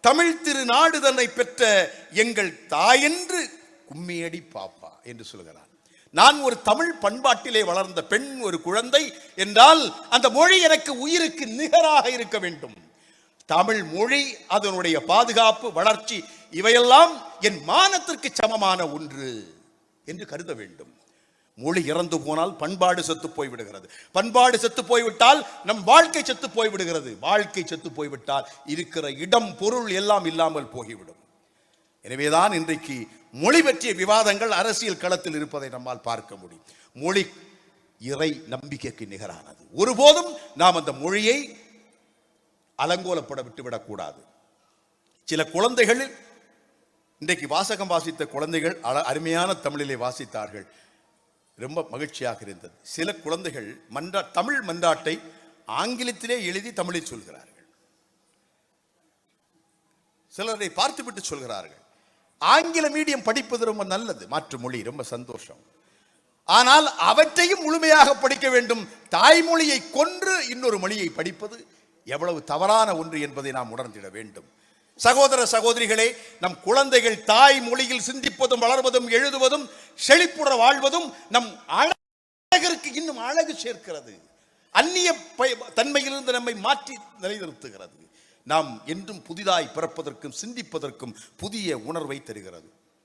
தமிழ் திருநாடு தன்னை பெற்ற எங்கள் தாயென்று கும்மியடி பாப்பா என்று சொல்கிறான். நான் ஒரு தமிழ் பண்பாட்டிலே வளர்ந்த பெண் ஒரு குழந்தை என்றால் அந்த மொழி எனக்கு உயிருக்கு நிகராக இருக்க வேண்டும். தமிழ் மொழி அதனுடைய பாதுகாப்பு வளர்ச்சி இவையெல்லாம் என் மானத்திற்கு சமமான ஒன்று என்று கருத வேண்டும். மொழி இறந்து போனால் பண்பாடு செத்து போய்விடுகிறது. பண்பாடு செத்து போய்விட்டால் நம் வாழ்க்கை செத்து போய்விடுகிறது. வாழ்க்கை செத்து போய்விட்டால் இருக்கிற இடம் பொருள் எல்லாம் இல்லாமல் போய்விடும். எனவேதான் இன்றைக்கு மொழி பற்றிய விவாதங்கள் அரசியல் களத்தில் இருப்பதை நம்மால் பார்க்க முடியும். மொழி இறை நம்பிக்கைக்கு நிகரானது. ஒருபோதும் நாம் அந்த மொழியை அலங்கோலப்பட விட்டுவிடக்கூடாது சில குழந்தைகள் இன்றைக்கு வாசகம் வாசித்த குழந்தைகள் அருமையான தமிழிலே வாசித்தார்கள். ரொம்ப மகிழ்ச்சியாக இருந்தது. சில குழந்தைகள் மன்றா தமிழ் மன்றாட்டை ஆங்கிலத்திலே எழுதி தமிழில் சொல்கிறார்கள். சிலரை பார்த்துவிட்டு சொல்கிறார்கள். ஆங்கில மீடியம் படிப்பது ரொம்ப நல்லது மாற்று மொழி ரொம்ப சந்தோஷம். ஆனால் அவற்றையும் முழுமையாக படிக்க வேண்டும். தாய்மொழியை கொன்று இன்னொரு மொழியை படிப்பது எவ்வளவு தவறான ஒன்று என்பதை நாம் உணர்ந்திட வேண்டும். சகோதர சகோதரிகளே நம் குழந்தைகள் தாய் மொழியில் சிந்திப்பதும் வளர்வதும் எழுதுவதும் செழிப்புற வாழ்வதும் நம் அழகிற்கு இன்னும் அழகு சேர்க்கிறது. அந்நிய பய- தன்மையிலிருந்து நம்மை மாற்றி நிலைநிறுத்துகிறது. நாம் என்றும் புதிதாய் பிறப்பதற்கும் சிந்திப்பதற்கும் புதிய உணர்வை தருகிறது.